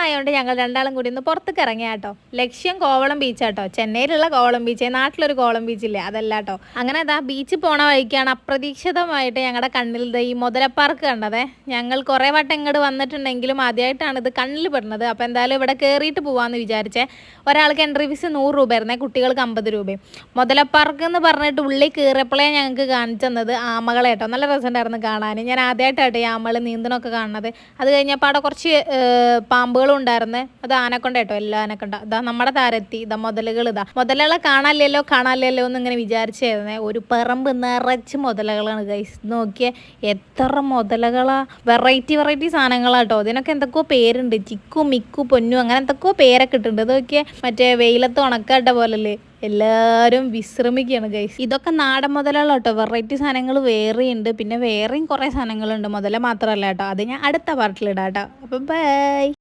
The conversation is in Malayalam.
ലീവായതുകൊണ്ട് ഞങ്ങൾ രണ്ടാളും കൂടി ഒന്ന് പുറത്തേക്ക് ഇറങ്ങിയ കേട്ടോ ലക്ഷ്യം കോവളം ബീച്ച് കേട്ടോ ചെന്നൈയിലുള്ള കോവളം ബീച്ച് നാട്ടിലൊരു കോവളം ബീച്ചില്ലേ അതല്ല കേട്ടോ അങ്ങനെ അതാ ബീച്ച് പോണ വഴിക്കാണ് അപ്രതീക്ഷിതമായിട്ട് ഞങ്ങളുടെ കണ്ണിൽ ഈ മുതലപ്പാർക്ക് കണ്ടതേ. ഞങ്ങൾ കുറേ വട്ടം ഇങ്ങോട്ട് വന്നിട്ടുണ്ടെങ്കിലും ആദ്യമായിട്ടാണ് ഇത് കണ്ണിൽ പെടുന്നത്. അപ്പോൾ എന്തായാലും ഇവിടെ കയറിയിട്ട് പോവാന്ന് വിചാരിച്ചേ. ഒരാൾക്ക് എൻട്രി ഫീസ് നൂറ് രൂപ ആയിരുന്നെ. കുട്ടികൾക്ക് അമ്പത് രൂപയും. മുതലപ്പാർക്ക് എന്ന് പറഞ്ഞിട്ട് ഉള്ളിൽ കയറിയപ്പോഴേ ഞങ്ങൾക്ക് കാണിച്ചു തന്നത് ആമകളെ കേട്ടോ നല്ല രസമുണ്ടായിരുന്നു കാണാൻ. ഞാൻ ആദ്യമായിട്ടാട്ടോ ഈ ആമകൾ നീന്തണമൊക്കെ കാണുന്നത്. അത് കഴിഞ്ഞപ്പോൾ അവിടെ കുറച്ച് ഏഹ്, പാമ്പുകളും ഉണ്ടായിരുന്നേ. അത് ആനക്കൊണ്ട കേട്ടോ എല്ലാ ആനക്കൊണ്ട. ഇതാ നമ്മുടെ താരത്തി. ഇതാ മുതലുകൾ ഇതാ മുതലുകളെ കാണാനില്ലല്ലോ കാണാനില്ലല്ലോ എന്ന് ഇങ്ങനെ വിചാരിച്ചായിരുന്നേ ഒരു പറമ്പ് നിറച്ച് മുതലകളാണ് ഗൈസ് നോക്കിയേ എത്ര മുതലകളാ. വെറൈറ്റി വെറൈറ്റി സാധനങ്ങളാ കേട്ടോ ഇതിനൊക്കെ എന്തൊക്കെയോ പേരുണ്ട്. ചിക്കു മിക്കു പൊന്നു അങ്ങനെ എന്തൊക്കെയോ പേരൊക്കെ ഇട്ടുണ്ട് ഇതൊക്കെ മറ്റേ വെയിലത്ത് ഉണക്കാട്ട പോലല്ലേ. എല്ലാവരും വിശ്രമിക്കുകയാണ് ഗൈസ് ഇതൊക്കെ നാടൻ മുതലുള്ള കേട്ടോ വെറൈറ്റി സാധനങ്ങൾ വേറെയുണ്ട്. പിന്നെ വേറെയും കുറേ സാധനങ്ങളുണ്ട്. മുതല മാത്രമല്ല കേട്ടോ. അത് ഞാൻ അടുത്ത പാർട്ടിലിടാം കേട്ടോ. അപ്പം ബൈ